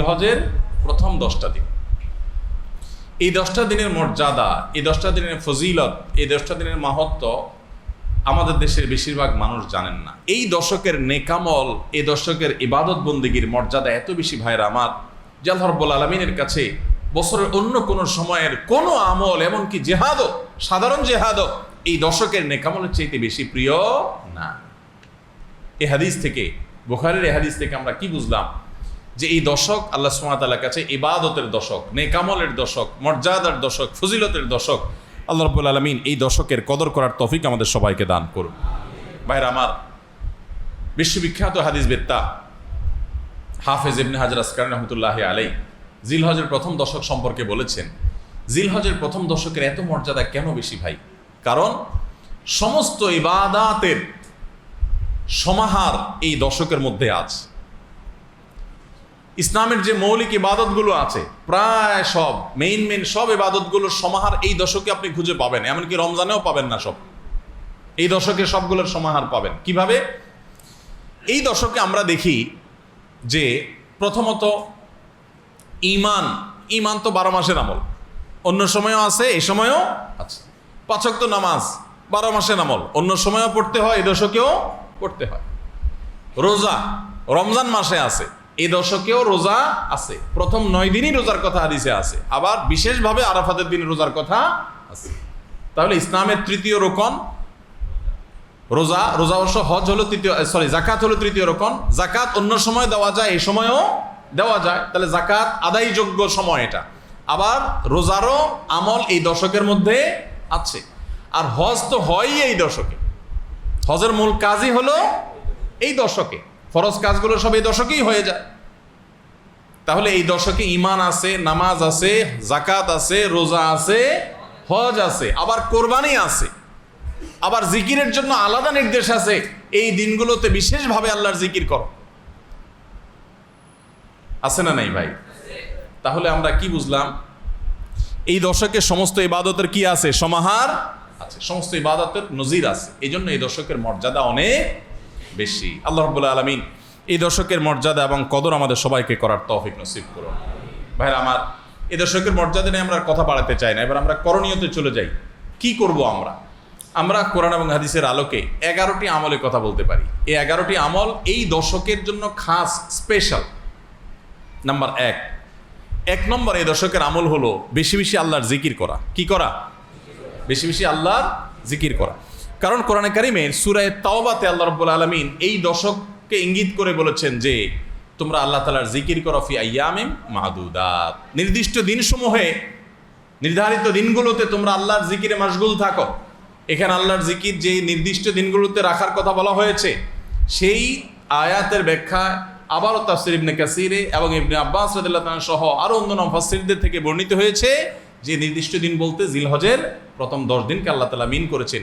জিলহজের প্রথম দশটা দিন। এই দশটা দিনের মর্যাদা, এই দশটা দিনের ফজিলত, এই দশটা দিনের মাহাত্ম আমাদের দেশের বেশিরভাগ মানুষ জানেন না। এই দশকের নেকামল, এই দশকের ইবাদত বন্দিগির মর্যাদা এত বেশি ভাইরা আমার জাল হরবুল আলমিনের কাছে বছরের অন্য কোনো সময়ের কোনো আমল, এমনকি জেহাদও, সাধারণ জেহাদও এই দশকের নেকামলের চাইতে বেশি প্রিয় না। এ হাদিস থেকে, বোখারের এ হাদিস থেকে আমরা কি বুঝলাম? যে এই দশক আল্লাহ সুমাতালার কাছে ইবাদতের দশক, নেকামলের দশক, মর্যাদার দশক, ফজিলতের দশক, আল্লাহ রব্বুল আলমিন এই দশকের কদর করার তফিক আমাদের সবাইকে দান করুন। ভাইরা আমার, বিশ্ববিখ্যাত হাদিস বেত্তা হাফেজ ইবনে হাজার আসকার রহমতুল্লাহ আলাই জিলহজের প্রথম দশক সম্পর্কে বলেছেন, জিলহজের প্রথম দশকের এত মর্যাদা কেন বেশি ভাই? কারণ সমস্ত ইবাদাতের সমাহার এই দশকের মধ্যে আছে ইসলামের যে মৌলিক ইবাদতগুলো আছে, প্রায় সব মেইন মেইন সব ইবাদতগুলোর সমাহার এই দশকে আপনি খুঁজে পাবেন, এমনকি রমজানেও পাবেন না সব। এই দশকে সবগুলোর সমাহার পাবেন। কীভাবে? এই দশকে আমরা দেখি যে প্রথমত ইমান ইমান তো বারো মাসের আমল। অন্য সময়ও আছে, এই সময়ও আছে। পাচক তো নামাজ, বারো মাসের আমল। অন্য সময়ও পড়তে হয়, এই দশকেও পড়তে হয়। রোজা, রমজান মাসে আছে। এই দশকেও রোজা আছে। প্রথম নয় দিনই রোজার কথা হাদিসে আছে। আবার বিশেষভাবে আরাফাতের দিন রোজার কথা আছে। তাহলে ইসলামের তৃতীয় রোকন, রোজা রোজা অবশ্য হজ হলো তৃতীয় সরি জাকাত হলো তৃতীয় রোকন। জাকাত অন্য সময় দেওয়া যায়, এই সময়ও দেওয়া যায়। তাহলে জাকাত আদায়যোগ্য সময় এটা। আবার রোজারও আমল এই দশকের মধ্যে আছে। আর হজ তো হয়ই এই দশকে। হজের মূল কাজই হলো এই দশকে। ফরজ কাজগুলো সব এই দশকেই হয়ে যায়। তাহলে এই দশকে ইমান আছে, নামাজ আছে জাকাত আছে, রোজা আছে, হজ আছে, আবার কোরবানি আছে, আবার জিকিরের জন্য আলাদা নির্দেশ আছে, এই দিনগুলোতে বিশেষভাবে আল্লাহর জিকির করো। আছে না নাই ভাই? তাহলে আমরা কি বুঝলাম? এই দশকে সমস্ত ইবাদতের কি আছে? সমাহার আছে, সমস্ত ইবাদতের নজির আছে এই জন্য এই দশকের মর্যাদা অনেক বেশি। আল্লাহ রব্বুল্লাহ আলমিন এই দশকের মর্যাদা এবং কদর আমাদের সবাইকে করার তৌফিক নসিব করুন। ভাইরা আমার, এই দশকের মর্যাদা নিয়ে আমরা কথা বাড়াতে চাই না। এবার আমরা করণীয়তে চলে যাই। কি করব আমরা? আমরা কোরআন এবং হাদিসের আলোকে এগারোটি আমলের কথা বলতে পারি। এই এগারোটি আমল এই দশকের জন্য খাস, স্পেশাল। নাম্বার এক। এক নম্বর এই দশকের আমল হলো বেশি বেশি আল্লাহর জিকির করা। কি করা? বেশি বেশি আল্লাহর জিকির করা। কারণ কোরআনে কারিমের সুরায় তাওবাতে আল্লাহ রব্বুল আলমিন এই দশককে ইঙ্গিত করে বলেছেন যে তোমরা আল্লাহ তালার জিকির করো ফি আয়ামিম মাহদুদাত। নির্দিষ্ট দিনসমূহে, নির্ধারিত দিনগুলোতে তোমরা আল্লাহর জিকিরে মাসগুল থাকো। এখানে আল্লাহর জিকির যে নির্দিষ্ট দিনগুলোতে রাখার কথা বলা হয়েছে, সেই আয়াতের ব্যাখ্যা আবারও তাফসির ইবনে কাসিরে এবং ইবনে আব্বাস রাদিল্লাহ সহ আরও অন্যান্য মুফাসসিরদের থেকে বর্ণিত হয়েছে যে নির্দিষ্ট দিন বলতে জিলহজের প্রথম দশ দিনকে আল্লাহ তালা মিন করেছেন।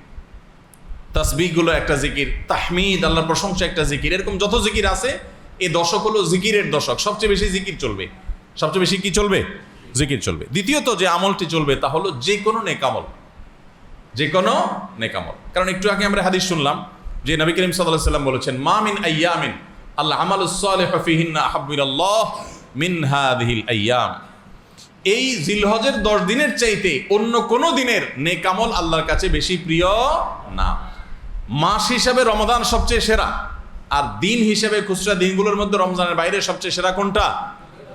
তাসবিগুলো একটা জিকির, তাহমিদ, আল্লাহর প্রশংসা একটা জিকির। এরকম যত জিকির আছে, এ দশক হলো জিকিরের দশক। সবচেয়ে বেশি জিকির চলবে। সবচেয়ে বেশি কি চলবে? জিকির চলবে। দ্বিতীয়ত যে আমলটি চলবে তা হলো যে কোনো নেকামল যে কোনো নেকামল কারণ একটু আগে আমরা হাদিস শুনলাম যে নবী করিম সাল্লাহ সাল্লাম বলেছেন, মা মিন আইয়ামিন আল্লাহ আমাল সালেহ ফিহিন্না হাব্বিরাল্লাহ মিন হাদিহিল আইয়াম। এই জিলহজের দশ দিনের চাইতে অন্য কোনো দিনের নেকামল আল্লাহর কাছে বেশি প্রিয় না। মাস হিসাবে রমজান সবচেয়ে সেরা। আর দিন হিসেবে খুচরা দিনগুলোর মধ্যে রমজানের বাইরে সবচেয়ে সেরা কোনটা?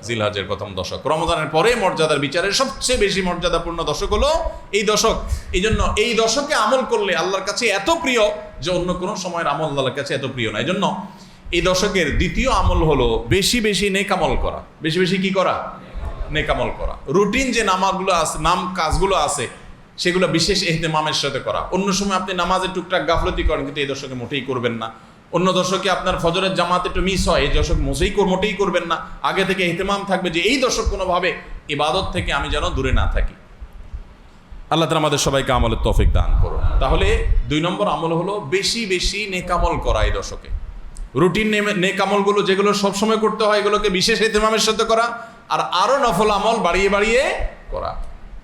জিলহজের প্রথম দশক। রমজানের পরে মর্যাদার বিচারে সবচেয়ে বেশি মর্যাদাপূর্ণ দশক হলো এই দশক। এই জন্য এই দশকে আমল করলে আল্লাহর কাছে এত প্রিয় যে অন্য কোনো সময়ের আমল আল্লাহর কাছে এত প্রিয় না। এই জন্য এই দশকের দ্বিতীয় আমল হলো বেশি বেশি নেকামল করা। বেশি বেশি কি করা? নেকামল করা। রুটিন যে নামাগুলো আছে নাম কাজগুলো আছে সেগুলো বিশেষ এহতেমামের সাথে করা। অন্য সময় আপনি নামাজের টুকটাক গাফলতি করেন, কিন্তু এই দশকে মোটেই করবেন না। অন্য দশকে আপনার ফজরের জামাত একটু মিস হয়, এই দশক মোসেই কর- মোটেই করবেন না। আগে থেকে এহতেমাম থাকবে যে এই দশক কোনোভাবে ইবাদত থেকে আমি যেন দূরে না থাকি। আল্লাহ তালা আমাদের সবাইকে আমলের তফিক দান করুন। তাহলে দুই নম্বর আমল হলো বেশি বেশি নেকামল করা এই দশকে। রুটিন নেকামলগুলো যেগুলো সবসময় করতে হয়, এগুলোকে বিশেষ এতেমামের সাথে করা, আর আরও নফল আমল বাড়িয়ে বাড়িয়ে করা।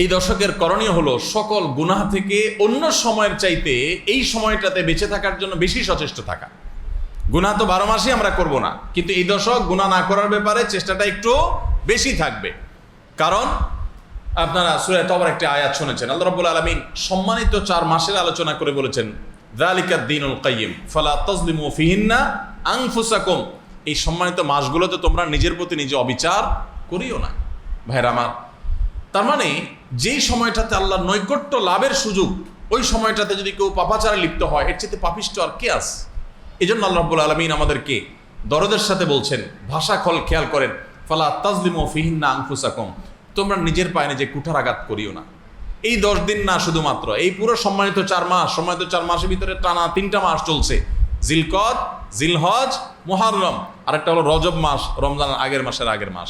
এই দশকের করণীয় হলো সকল গুনাহ থেকে অন্য সময়ের চাইতে এই সময়টাতে বেঁচে থাকার জন্য বেশি সচেষ্ট থাকা। গুনাহ তো বারো মাসই আমরা করব না, কিন্তু এই দশক গুনাহ না করার ব্যাপারে চেষ্টাটা একটু বেশি থাকবে। কারণ আপনারা সুরায় তবর একটি আয়াত শুনেছেন, আল্লাহ রাব্বুল আলামিন সম্মানিত চার মাসের আলোচনা করে বলেছেন আনফুসাকুম। এই সম্মানিত মাসগুলোতে তোমরা নিজের প্রতি নিজে অবিচার করিও না। ভাইরা আমার, তার মানে যেই সময়টাতে আল্লাহ নৈকট্য লাভের সুযোগ, ওই সময়টাতে যদি কেউ পাপাচারে লিপ্ত হয়, এর চেয়ে পাপিষ্ট আর কে আস এই জন্য আল্লাহ রাব্বুল আলমিন আমাদেরকে দরদের সাথে বলছেন, ভাষা খল খেয়াল করেন, ফালা তাজলিমু ফিহিন্না আনফুসাকুম, তোমরা নিজের পায়ে নিজে কুঠার আঘাত করিও না। এই দশ দিন না শুধুমাত্র, এই পুরো সম্মানিত চার মাস, সম্মানিত চার মাসের ভিতরে টানা তিনটা মাস চলছে। জিলকদ, জিলহজ, মোহাররম, আরেকটা হলো রজব মাস, রমজানের আগের মাসের আগের মাস।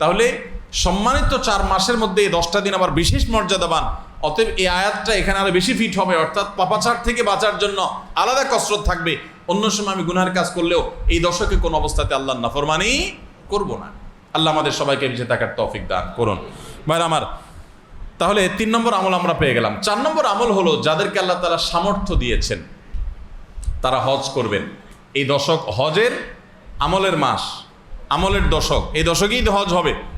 তাহলে সম্মানিত চার মাসের মধ্যে এই দশটা দিন আবার বিশেষ মর্যাদাবান। অতএব এই আয়াতটা এখানে আরও বেশি ফিট হবে, অর্থাৎ পাপাচার থেকে বাঁচার জন্য আলাদা কসরত থাকবে। অন্য সময় আমি গুনার কাজ করলেও এই দশকে কোনো অবস্থাতে আল্লাহ নাফরমানি করব না। আল্লাহ আমাদের সবাইকে বেঁচে থাকার তৌফিক দান করুন। ভাই আমার, তাহলে তিন নম্বর আমল আমরা পেয়ে গেলাম। চার নম্বর আমল হলো যাদেরকে আল্লাহ তারা সামর্থ্য দিয়েছেন, তারা হজ করবেন। এই দশক হজের আমলের মাস, আমলের দশক। এই দশকেই হজ হবে।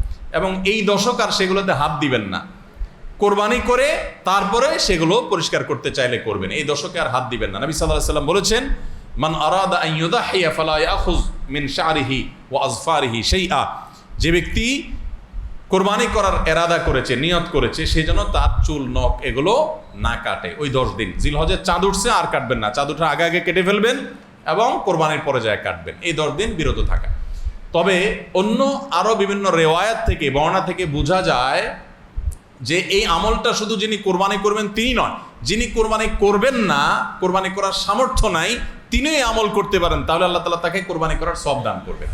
এবং এই দশক আর সেগুলোতে হাত দিবেন না। কোরবানি করে তারপরে সেগুলো পরিষ্কার করতে চাইলে করবেন। এই দশকে আর হাত দিবেন না। নবী সাল্লাহ সাল্লাম বলেছেন, মান আরাদা আন ইউদাহিয়া ফালা ইয়াখুজ মিন শারিহি ওয়া আজফারিহি শাইআ। যে ব্যক্তি কোরবানি করার এরাদা করেছে, নিয়ত করেছে সেই জন্য তার চুল, নখ এগুলো না কাটে। ওই দশ দিন। জিল জিলহজের চাঁদ উঠছে, আর কাটবেন না। চাঁদ উঠার আগে আগে কেটে ফেলবেন এবং কোরবানির পরে যায় কাটবেন। এই দশ দিন বিরত থাকা। তবে অন্য আরও বিভিন্ন রেওয়ায়াত থেকে বর্ণা থেকে বোঝা যায় যে এই আমলটা শুধু যিনি কোরবানি করবেন তিনি নয় যিনি কোরবানি করবেন না, কোরবানি করার সামর্থ্য নাই, তিনি আমল করতে পারেন, তাহলে আল্লাহ তালা তাকে কোরবানি করার সব দান করবেন।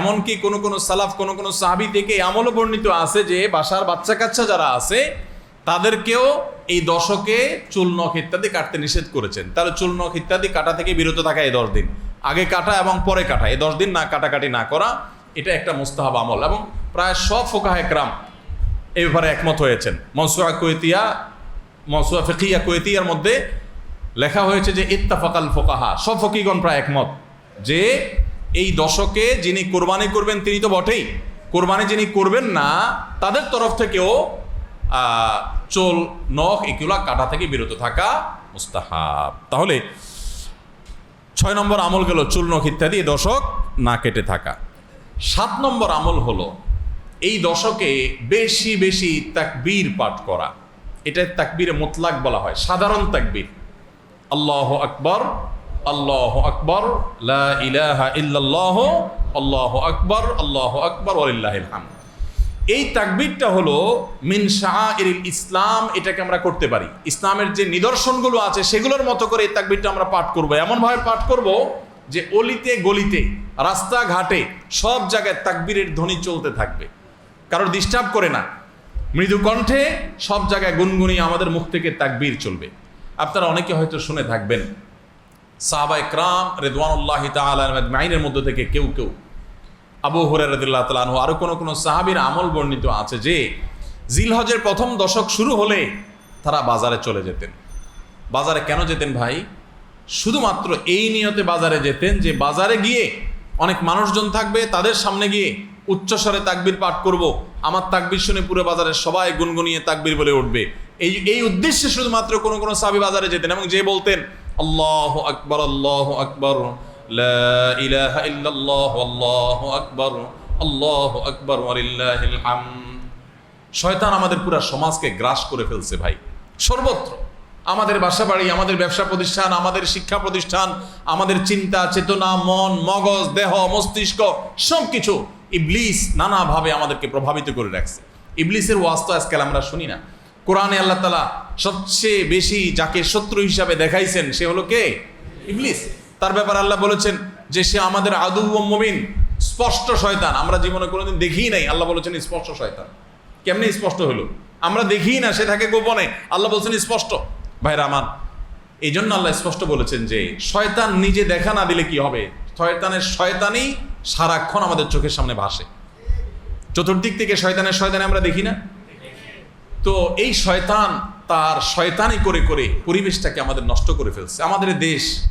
এমনকি কোন কোন সালাফ, কোন কোন সাহাবি থেকে আমলও বর্ণিত আছে যে বাসার বাচ্চা কাচ্চা যারা আছে, তাদেরকেও এই দশকে চুল নখ ইত্যাদি কাটতে নিষেধ করেছেন। তাহলে চুল নখ ইত্যাদি কাটা থেকে বিরত থাকা এই দশ দিন। আগে কাটা এবং পরে কাটা। এই দশ দিন না কাটাকাটি না করা, এটা একটা মুস্তাহাব আমল। এবং প্রায় সব ফোকাহ একরাম এই ব্যাপারে একমত হয়েছেন। মনসুয়া কুয়েতিয়া মনসুয়া ফিকিয়া কুয়েতিয়ার মধ্যে লেখা হয়েছে যে, ইত্তাফাকাল ফোকাহা। সব ফকিগণ প্রায় একমত যে, এই দশকে যিনি কোরবানি করবেন তিনি তো বটেই। কোরবানি যিনি করবেন না, তাদের তরফ থেকেও চোল, নখ এগুলা কাটা থেকে বিরত থাকা মুস্তাহাব। তাহলে ছয় নম্বর আমল গেল নখ ইত্যাদি দশক না কেটে থাকা। সাত নম্বর আমল হলো এই দশকে বেশি বেশি তাকবীর পাঠ করা। এটা তাকবীরে মোতলাক বলা হয়, সাধারণ তাকবীর। আল্লাহ আকবর আল্লাহ আকবর, লা ইলাহা ইল্লাল্লাহ, আল্লাহ আকবর আল্লাহ আকবর, ওয়ালিল্লাহিল হামদ। এই তাকবীরটা হলো মিন শাহরিল ইসলাম, এটাকে আমরা করতে পারি। ইসলামের যে নিদর্শনগুলো আছে, সেগুলোর মতো করে এই তাকবীরটা আমরা পাঠ করব। এমনভাবে পাঠ করব যে অলিতে গলিতে, রাস্তাঘাটে, সব জায়গায় তাকবীরের ধ্বনি চলতে থাকবে। কারোর ডিস্টার্ব করে না। মৃদু কণ্ঠে সব জায়গায় গুনগুনিয়ে আমাদের মুখ থেকে তাকবীর চলবে। আপনারা অনেকে হয়তো শুনে থাকবেন সাহাবা ইকরাম রেদওয়ানুল্লাহ মাইনের মধ্য থেকে কেউ কেউ আবু হুরারদুল্লাহ তালাহ আরও কোনো কোনো সাহাবির আমল বর্ণিত আছে যে জিলহজের প্রথম দশক শুরু হলে তারা বাজারে চলে যেতেন। বাজারে কেন যেতেন ভাই? শুধুমাত্র এই নিয়তে বাজারে যেতেন যে বাজারে গিয়ে অনেক মানুষজন থাকবে, তাদের সামনে গিয়ে উচ্চস্বরে তাকবির পাঠ করব, আমার তাকবির শুনে পুরো বাজারে সবাই গুনগুনিয়ে তাকবির বলে উঠবে। এই এই উদ্দেশ্যে শুধুমাত্র কোনো কোনো সাবি বাজারে যেতেন এবং যে বলতেন, আল্লাহ আকবর আল্লাহ আকবর। লা ইলাহা ইল্লাল্লাহ, আল্লাহু আকবার আল্লাহু আকবার, ওয়ালিল্লাহিল হামদ। শয়তান আমাদের পুরা সমাজকে গ্রাস করে ফেলছে ভাই। সর্বত্র। আমাদের বাসা বাড়ি আমাদের ব্যবসা প্রতিষ্ঠান, আমাদের শিক্ষা প্রতিষ্ঠান, আমাদের চিন্তা, চেতনা, মন, মগজ, দেহ, মস্তিষ্ক সব কিছু ইবলিস নানাভাবে আমাদেরকে প্রভাবিত করে রাখছে। ইবলিসের ওয়াজ তো আজকাল আমরা শুনি না। কোরআনে আল্লাহ তালা সবচেয়ে বেশি যাকে শত্রু হিসাবে দেখাইছেন, সে হলো কে? ইবলিস। তার ব্যাপারে আল্লাহ বলেছেন যে সে আমাদের আদু ও মমিন, স্পষ্ট শয়তান। আমরা জীবনে কোনোদিন দেখিই নাই, আল্লাহ বলেছেন স্পষ্ট শয়তান। কেমনে স্পষ্ট হলো? আমরা দেখি না, সে থাকে গোপনে। আল্লাহ বলছেন স্পষ্ট। ভাইরা আমার এই জন্য আল্লাহ স্পষ্ট বলেছেন যে শয়তান নিজে দেখা না দিলে কি হবে? শয়তানের শয়তানই সারাক্ষণ আমাদের চোখের সামনে ভাসে। চতুর্দিক থেকে শয়তানের শয়তানে আমরা দেখি না? তো এই শয়তান তার শয়তানি করে করে পরিবেশটাকে আমাদের নষ্ট করে ফেলছে। আমাদের দেশ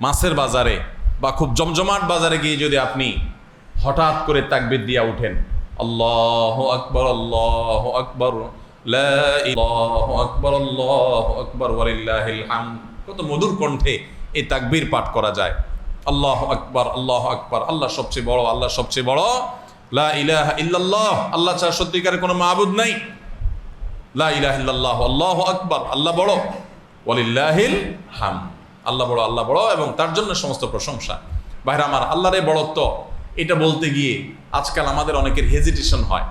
মাছের বাজারে বা খুব জমজমাট বাজারে গিয়ে যদি আপনি হঠাৎ করে তাকবির দিয়া উঠেন, আল্লাহ আকবর আল্লাহ আকবর আকবর, আল্লাহ আকবর হামদ। কত মধুর কণ্ঠে এই তাকবীর পাঠ করা যায়। আল্লাহ আকবর আল্লাহ আকবর, আল্লাহ সবচেয়ে বড়, আল্লাহ সবচেয়ে বড়, লা ইলাহা ইল্লাল্লাহ, আল্লাহ ছাড়া সত্যিকারের কোনো মাহবুদ নাই। লা ইলাহা ইল্লাল্লাহ, আল্লাহু আকবার, আল্লাহ বড়, ওয়ালিল্লাহিল হাম আল্লাহ বড় আল্লাহ বড় এবং তার জন্য সমস্ত প্রশংসা। বাইরে আমার আল্লাহরে বড়ত্ব, এটা বলতে গিয়ে আজকাল আমাদের অনেকের হেজিটেশন হয়।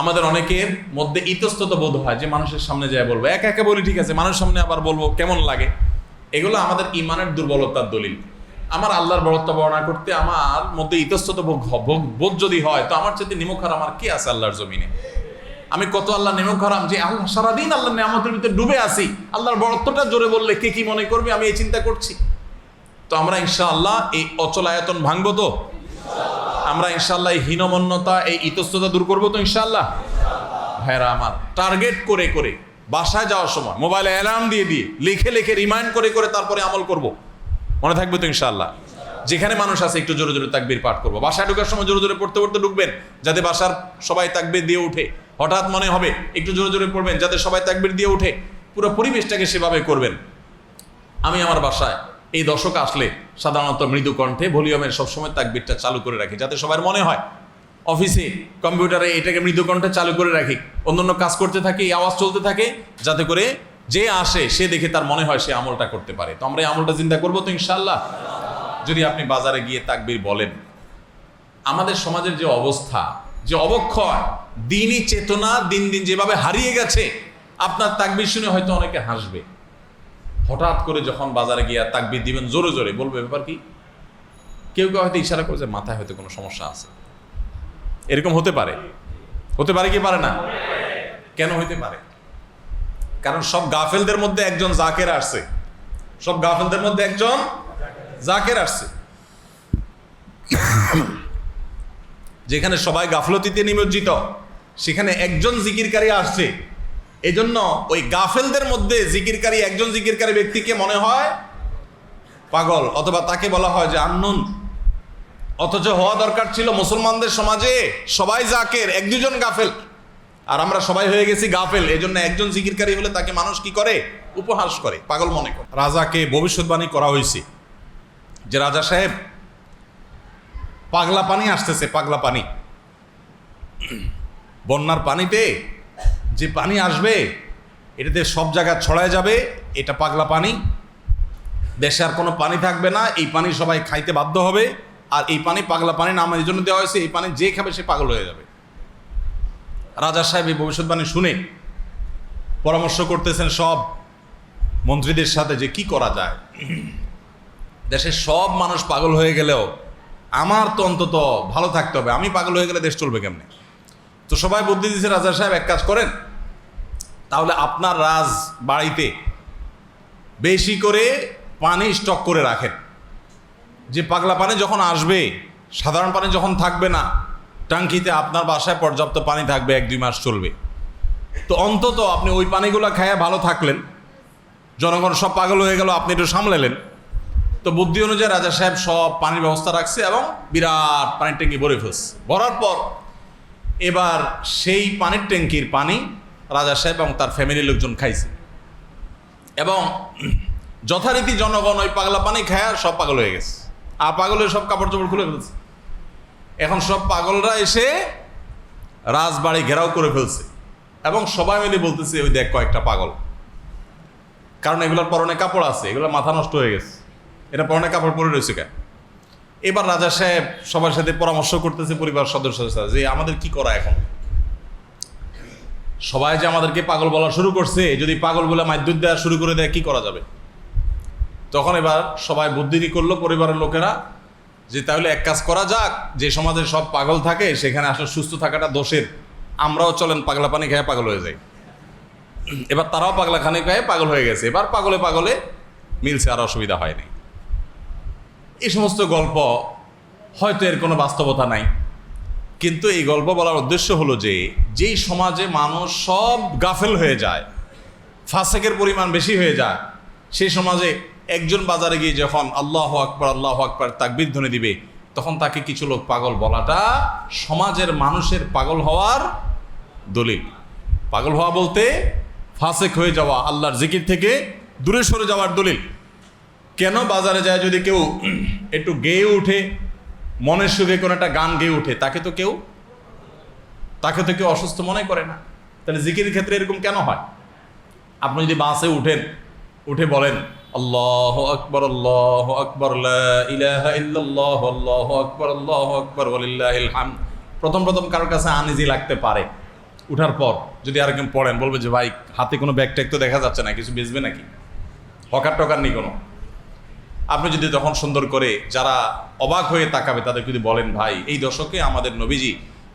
আমাদের অনেকের মধ্যে ইতস্তত বোধ হয় যে মানুষের সামনে যায় বলব, একা একা বলি ঠিক আছে, মানুষের সামনে আবার বলব কেমন লাগে? এগুলো আমাদের ইমানের দুর্বলতার দলিল। আমার আল্লাহর বড়ত্ব বর্ণনা করতে আমার মধ্যে ইতস্তত বোধ যদি হয় তো আমার চেয়ে নিমুখার আমার কে আছে আল্লাহর জমিনে? আমি কত আল্লাহ নেমক হারাম যে আল্লাহ সারাদিন আল্লাহ নিয়ামতের ভিতরে ডুবে আছি। আল্লাহর বড়ত্বটা জোরে বললে কে কি মনে করবে? আমি এই চিন্তা করছি। তো আমরা ইনশাআল্লাহ এই অচল আয়তন ভাঙবো তো? আমরা ইনশাআল্লাহ এই হীনমন্যতা, এই ইতস্ততা দূর করব তো ইনশাআল্লাহ? ভাইরা আমার, টার্গেট করে করে, বাসায় যাওয়ার সময়, মোবাইলে অ্যালার্ম দিয়ে দিয়ে, লিখে লিখে, রিমাইন্ড করে করে তারপরে আমল করব। মনে থাকবে তো ইনশাআল্লাহ? যেখানে মানুষ আছে একটু জোরে জোরে তাকবির পাঠ করব। বাসায় ঢোকার সময় জোরে জোরে পড়তে পড়তে ঢুকবেন, যাতে বাসার সবাই তাকবির দিয়ে উঠে। হঠাৎ মনে হবে, একটু জোরে জোরে পড়বেন যাতে সবাই তাকবির দিয়ে উঠে পুরো পরিবেশটাকে সেভাবে করবেন। আমি আমার বাসায় এই দশক আসলে সাধারণত মৃদু কণ্ঠে ভলিউমের সবসময় তাকবিরটা চালু করে রাখি, যাতে সবার মনে হয়, অফিসে, কম্পিউটারে এটাকে মৃদু কণ্ঠে চালু করে রাখি, অন্যান্য কাজ করতে থাকে এই আওয়াজ চলতে থাকে, যাতে করে যে আসে, সে দেখে তার মনে হয় সে আমলটা করতে পারে। তো আমরা এই আমলটা চিন্তা করব তো ইনশাল্লাহ যদি আপনি বাজারে গিয়ে তাকবির বলেন, আমাদের সমাজের যে অবস্থা যে অবক্ষয়, দিনই চেতনা, দিন দিন যেভাবে হারিয়ে গেছে, আপনার তাকবির শুনে হয়তো অনেকে হাসবে। হঠাৎ করে যখন বাজারে গিয়ে তাকবির দিবেন, জোরে জোরে, বলবে ব্যাপার কি? কেউ কেউ হয়তো ইশারা করে যে মাথায় হয়তো কোনো সমস্যা আছে। এরকম হতে পারে। হতে পারে কি পারে না? কেন হইতে পারে? কারণ সব গাফেলদের মধ্যে একজন জাকের আসছে। সব গাফেলদের মধ্যে একজন জাকের আসছে। যেখানে সবাই গাফলতিতে নিমজ্জিত, সেখানে একজন জিকিরকারী আসছে। এজন্য ওই গাফেলদের মধ্যে জিকিরকারী একজন জিকিরকারী ব্যক্তিকে মনে হয় পাগল, অথবা তাকে বলা হয় যে আন্নুন। অথচ হওয়া দরকার ছিল মুসলমানদের সমাজে সবাই জাকের, এক দুজন গাফেল। আর আমরা সবাই হয়ে গেছি গাফেল এই জন্য একজন জিকিরকারী হলে তাকে মানুষ কি করে? উপহাস করে, পাগল মনে করে। রাজাকে ভবিষ্যৎবাণী করা হয়েছে। যে রাজা সাহেব পাগলা পানি আসতেছে, পাগলা পানি। বন্যার পানিতে যে পানি আসবে, এটাতে সব জায়গা ছড়ায় যাবে, এটা পাগলা পানি। দেশে আর কোনো পানি থাকবে না, এই পানি সবাই খাইতে বাধ্য হবে, আর এই পানি পাগলা পানি নাম এই জন্য দেওয়া হয়েছে, এই পানি যে খাবে সে পাগল হয়ে যাবে। রাজা সাহেব এই ভবিষ্যৎবাণী শুনে পরামর্শ করতেছেন সব মন্ত্রীদের সাথে যে কি করা যায়। দেশের সব মানুষ পাগল হয়ে গেলেও আমার তো অন্তত ভালো থাকতে হবে। আমি পাগল হয়ে গেলে দেশ চলবে কেমনে? তো সবাই বুদ্ধি দিচ্ছে রাজা সাহেব, এক কাজ করেন। তাহলে আপনার রাজ বাড়িতে বেশি করে পানি স্টক করে রাখেন। যে পাগলা পানি যখন আসবে, সাধারণ পানি যখন থাকবে না, টাঙ্কিতে আপনার বাসায় পর্যাপ্ত পানি থাকবে, এক দুই মাস চলবে। তো অন্তত আপনি ওই পানিগুলো খাইয়া ভালো থাকলেন। জনগণ সব পাগল হয়ে গেল, আপনি একটু সামলালেন। তো বুদ্ধি অনুযায়ী রাজা সাহেব সব পানির ব্যবস্থা রাখছে এবং বিরাট পানির ট্যাঙ্কি ভরে ফেলছে। ভরার পর এবার সেই পানির ট্যাঙ্কির পানি রাজা সাহেব এবং তার ফ্যামিলির লোকজন খাইছে। এবং যথারীতি জনগণ ওই পাগলা পানি খায় আর সব পাগল হয়ে গেছে। আর পাগল সব কাপড় চোপড় খুলে ফেলছে। এখন সব পাগলরা এসে রাজবাড়ি ঘেরাও করে ফেলছে। এবং সবাই মিলে বলতেছে, ওই দেখ কয়েকটা পাগল। কারণ এগুলোর পরনে কাপড় আছে, এগুলো মাথা নষ্ট হয়ে গেছে। এটা পরনে কাপড় পরে রয়েছে কেন এবার রাজা সাহেব সবার সাথে পরামর্শ করতেছে পরিবার সদস্যদের সাথে যে আমাদের কি করা এখন? সবাই যে আমাদেরকে পাগল বলা শুরু করছে, যদি পাগল বলে মাধ্যুর দেওয়া শুরু করে দেয়, কি করা যাবে? তখন এবার সবাই বুদ্ধিনি করল পরিবারের লোকেরা যে তাহলে এক কাজ করা যাক, যে সমাজে সব পাগল থাকে, সেখানে আসলে সুস্থ থাকাটা দোষের। আমরাও চলেন পাগলা পানি খেয়ে পাগল হয়ে যাই। এবার তারাও পাগলা খানি খেয়ে পাগল হয়ে গেছে। এবার পাগলে পাগলে মিলছে, আর অসুবিধা হয়নি এই সমস্ত গল্প হয়তো এর কোনো বাস্তবতা নাই। কিন্তু এই গল্প বলার উদ্দেশ্য হলো যে, যেই সমাজে মানুষ সব গাফেল হয়ে যায়, ফাসেকের পরিমাণ বেশি হয়ে যায়, সেই সমাজে একজন বাজারে গিয়ে যখন আল্লাহ আকবর আল্লাহ আকবর তাকবির ধ্বনি দিবে, তখন তাকে কিছু লোক পাগল বলাটা সমাজের মানুষের পাগল হওয়ার দলিল। পাগল হওয়া বলতে ফাসেক হয়ে যাওয়া আল্লাহর জিকির থেকে দূরে সরে যাওয়ার দলিল। কেন বাজারে যায় যদি কেউ একটু গেয়ে উঠে, মনের সুখে কোনো একটা গান গেয়ে উঠে, তাকে তো কেউ, তাকে তো কেউ অসুস্থ মনে করে না। তাহলে জিকির ক্ষেত্রে এরকম কেন হয়? আপনি যদি বাসে উঠেন, উঠে বলেন, আল্লাহ আকবর আল্লাহ আকবর আল্লাহ আকবর আল্লাহ আকবর হামদ। প্রথম প্রথম কারোর কাছে আনইজি লাগতে পারে। উঠার পর যদি আর কেউ পড়েন, বলবে যে, ভাই, হাতে কোনো ব্যাগ ট্যাগ তো দেখা যাচ্ছে না, কিছু বেচবে নাকি? হকার টকার নেই কোনো। আপনি যদি তখন সুন্দর করে যারা অবাক হয়ে তাকাবে, তাদের যদি বলেন, ভাই, এই দশকে আমাদের নবীজি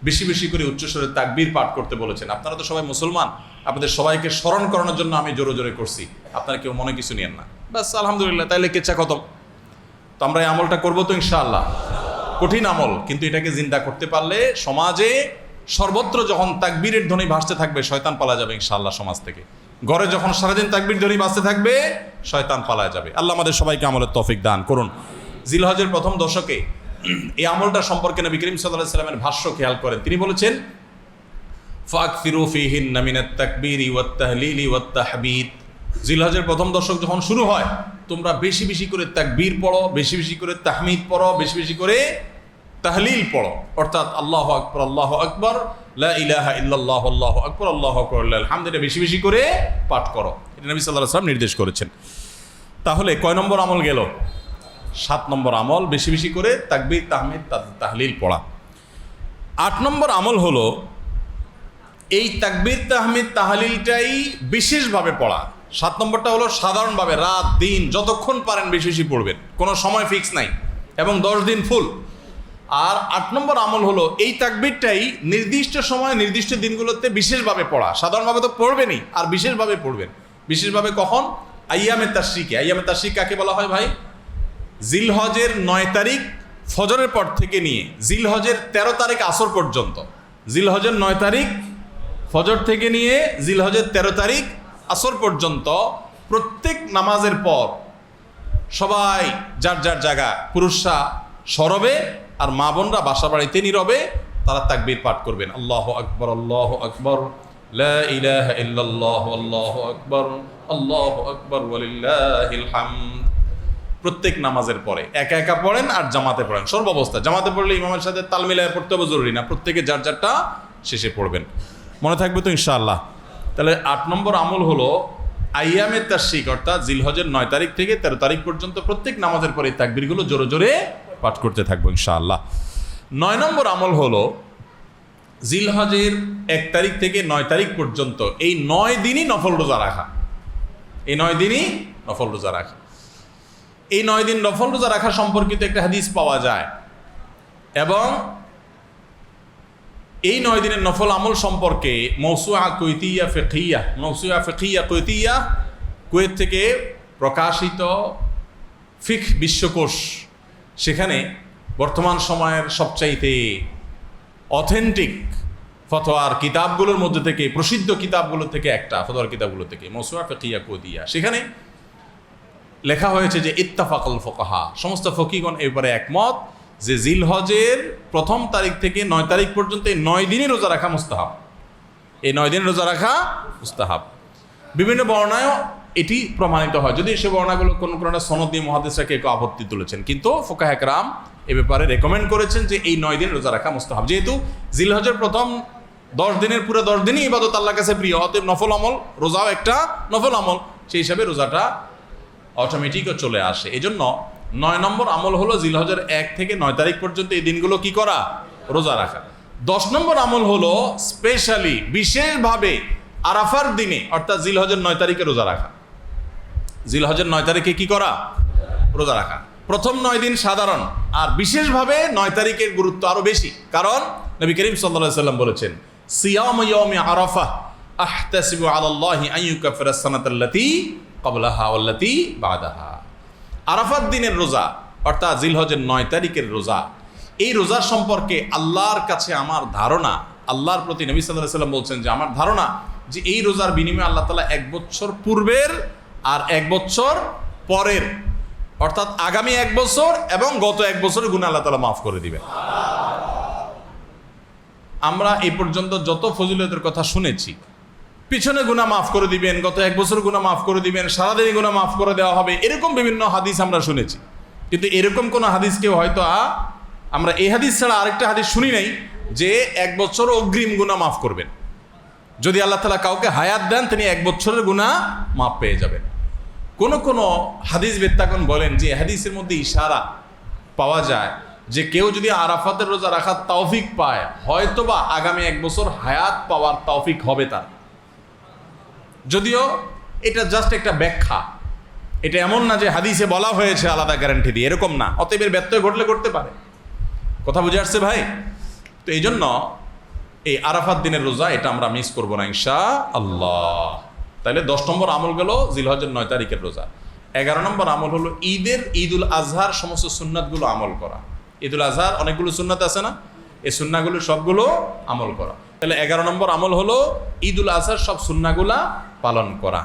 বেশি বেশি করে উচ্চস্বরে তাকবীর পাঠ করতে বলেছেন। আপনারা তো সবাই মুসলমান। আপনাদের সবাইকে স্মরণ করানোর জন্য আমি জোরে জোরে করছি। আপনারা কেউ মনে কিছু নিয়েন না। ব্যাস আলহামদুলিল্লাহ, তাইলে কেচ্ছা খতম। তো আমরা এই আমলটা করব তো ইনশাআল্লাহ। কঠিন আমল, কিন্তু এটাকে জিন্দা করতে পারলে সমাজে সর্বত্র যখন তাকবীরের ধ্বনি ভাসতে থাকবে, শয়তান পালা যাবে ইনশাআল্লাহ সমাজ থেকে। ঘরে যখন সারাদিন তাকবির ধ্বনি ভাসতে থাকবে, শয়তান পালায় যাবে। আল্লাহ আমাদের সবাইকে আমলের তফিক দান করুন। জিলহজের প্রথম দশকে এই আমলটা সম্পর্কে নবী করিম সাল্লাহ সাল্লামের ভাষ্য খেয়াল করেন। তিনি বলেছেন ফাক ফিরুফিহিন নামিনাত তাকবীরি ওয়াত তাহলিলি ওয়াত তাহবিদ। জিলহজের প্রথম দশক যখন শুরু হয়, তোমরা বেশি বেশি করে তাকবীর পড়ো, বেশি বেশি করে তাহমিদ পড়ো, বেশি বেশি করে তাহলিল পড়ো। অর্থাৎ আল্লাহ আকবর আল্লাহ আকবর লা ইলাহা ইল্লাল্লাহ, আল্লাহ আকবর আল্লাহ আকবর আলহামদুলিল্লাহ বেশি বেশি করে পাঠ করো। এটা নবী সাল্লাহ সাল্লাম নির্দেশ করেছেন। তাহলে কয় নম্বর আমল গেল? সাত নম্বর আমল, বেশি বেশি করে তাকবীর, তাহমিদ তাহলিল পড়া। আট নম্বর আমল হলো, এই তাকবীর, তাহমিদ, তাহলিলটাই বিশেষভাবে পড়া। সাত নম্বরটা হলো সাধারণভাবে রাত, দিন, যতক্ষণ পারেন বেশি বেশি পড়বেন। কোনো সময় ফিক্স নাই। এবং দশ দিন ফুল। আর আট নম্বর আমল হলো, এই তাকবিরটাই নির্দিষ্ট সময় নির্দিষ্ট দিনগুলোতে বিশেষভাবে পড়া। সাধারণভাবে তো পড়বেনই, আর বিশেষভাবে পড়বেন। বিশেষভাবে কখন? আইয়ামে তাশরিকে। আইয়ামে তাশরিক কাকে বলা হয় ভাই? জিলহজের নয় তারিখ ফজরের পর থেকে নিয়ে, জিলহজের তেরো তারিখ আসর পর্যন্ত। জিলহজের নয় তারিখ ফজর থেকে নিয়ে, জিলহজের তেরো তারিখ আসর পর্যন্ত প্রত্যেক নামাজের পর সবাই যার যার জায়গা, পুরুষরা সরবে আর মা বোনরা বাসা বাড়িতে নীরবে, তারা তাকবীর পাঠ করবেন। আল্লাহ আকবর আল্লাহ আকবর। আকবর, আল্লাহু প্রত্যেক নামাজের পরে একা একা পড়েন আর জামাতে পড়েন। সর্বাবস্থা, জামাতে পড়লে ইমামের সাথে তাল মিলায় পড়তে হবে জরুরি না, প্রত্যেকে যার যারটা শেষে পড়বেন। মনে থাকবে তো ইনশাআল্লাহ। তাহলে আট নম্বর আমল হলো আইয়ামে তাশরিক, অর্থাৎ জিলহজের নয় তারিখ থেকে তেরো তারিখ পর্যন্ত প্রত্যেক নামাজের পরে তাকবিরগুলো জোরে জোরে পাঠ করতে থাকব, ইনশাআল্লাহ। নয় নম্বর আমল হলো, জিলহজের এক তারিখ থেকে নয় তারিখ পর্যন্ত এই নয় দিনই নফল রোজা রাখা। এই নয় দিনই নফল রোজা রাখা। এই নয় দিন নফল রোজা রাখা সম্পর্কিত একটা হাদিস পাওয়া যায়। এবং এই নয় দিনের নফল আমল সম্পর্কে মৌসুয়া কৈতিয়া ফেকিয়া মৌসুয়া ফেকিয়া কৈতিয়া কুয়েত থেকে প্রকাশিত ফিক বিশ্বকোষ সেখানে বর্তমান সময়ের সবচাইতে অথেন্টিক ফতোয়ার কিতাবগুলোর মধ্যে থেকে, প্রসিদ্ধ কিতাবগুলো থেকে একটা, ফতোয়ার কিতাবগুলো থেকে মৌসুয়া ফেকিয়া কৈতিয়া সেখানে লেখা হয়েছে যে, ইত্তাফাকল ফোকাহা। সমস্ত ফকিগণ এবারে একমত যে, জিলহজের প্রথম তারিখ থেকে নয় তারিখ পর্যন্ত এই নয় দিনই রোজা রাখা মুস্তাহাব। এই নয় দিন রোজা রাখা মুস্তাহাব। বিভিন্ন বর্ণায়ও এটি প্রমাণিত হয়। যদি সে বর্ণাগুলো কোনো কোনো সনদ দিয়ে মহাদেশরা কেউ আপত্তি তুলেছেন, কিন্তু ফোকাহ একরাম এ ব্যাপারে রেকমেন্ড করেছেন যে এই নয় দিন রোজা রাখা মুস্তাহাব। যেহেতু জিলহজের প্রথম দশ দিনের পুরো দশ দিনই ইবাদত আল্লাহ কাছে প্রিয়, অতএব নফল আমল, রোজাও একটা নফল আমল। সেই হিসাবে রোজাটা অটোমেটিকও চলে আসে। এই জন্য নয় নম্বর আমল হলো জিলহজের এক থেকে নয় তারিখ পর্যন্ত এই দিনগুলো কি করা? রোজা রাখা। দশ নম্বর আমল হলো স্পেশালি বিশেষভাবে আরাফার দিনে, অর্থাৎ জিলহজের নয় তারিখে রোজা রাখা। জিলহজের নয় তারিখে কি করা? রোজা রাখা। প্রথম নয় দিন সাধারণ, আর বিশেষভাবে নয় তারিখের গুরুত্ব আরও বেশি। কারণ নবী করিম সাল্লাহ সাল্লাম বলেছেন, সিয়াম আরাফা আরাফাত দিনের রোজা, অর্থাৎ জিলহজের নয় তারিখের রোজা, এই সম্পর্কে আল্লাহর কাছে আমার ধারণা, আল্লাহর প্রতি নবী বলছেন যে, আমার ধারণা যে এই রোজার বিনিময়ে আল্লাহ তালা এক বছর পূর্বের আর এক বছর পরের, অর্থাৎ আগামী এক বছর এবং গত এক বছরের গুণ আল্লাহ তালা মাফ করে দিবেন। আমরা এই পর্যন্ত যত ফজিলতের কথা শুনেছি, পিছনে গুণা মাফ করে দিবেন, গত এক বছর গুণা মাফ করে দিবেন সারাদিনই গুণা মাফ করে দেওয়া হবে, এরকম বিভিন্ন হাদিস আমরা শুনেছি। কিন্তু এরকম কোনো হাদিস কেউ হয়তো আমরা এই হাদিস ছাড়া আরেকটা হাদিস শুনি নাই যে এক বছর অগ্রিম গুণা মাফ করবেন। যদি আল্লাহ তালা কাউকে হায়াত দেন, তিনি এক বছরের গুণা মাফ পেয়ে যাবেন। কোন কোন হাদিস বেত্তাগণ বলেন যে হাদিসের মধ্যে ইশারা পাওয়া যায় যে কেউ যদি আরাফাতের রোজা রাখার তৌফিক পায়, হয়তোবা আগামী এক বছর হায়াত পাওয়ার তৌফিক হবে তার। যদিও এটা জাস্ট একটা ব্যাখ্যা। এটা এমন না যে হাদিসে বলা হয়েছে আলাদা গ্যারান্টি দিয়ে, এরকম না। অতএব এর ব্যত্যয় ঘটলে করতে পারে। কথা বুঝে আসছে ভাই? তো এই জন্য এই আরাফাত দিনের রোজা এটা আমরা মিস করব না ইনশা আল্লাহ তাহলে দশ নম্বর আমল গেল জিলহজের নয় তারিখের রোজা। এগারো নম্বর আমল হলো ঈদের ঈদ উল আজহার সমস্ত সুন্নাতগুলো আমল করা। ঈদুল আজহার অনেকগুলো সুন্নাত আছে না? এই সুন্নাগুলো সবগুলো আমল করা। তাহলে এগারো নম্বর আমল হলো উল আজহার সব সুন্নাগুলা পালন করা।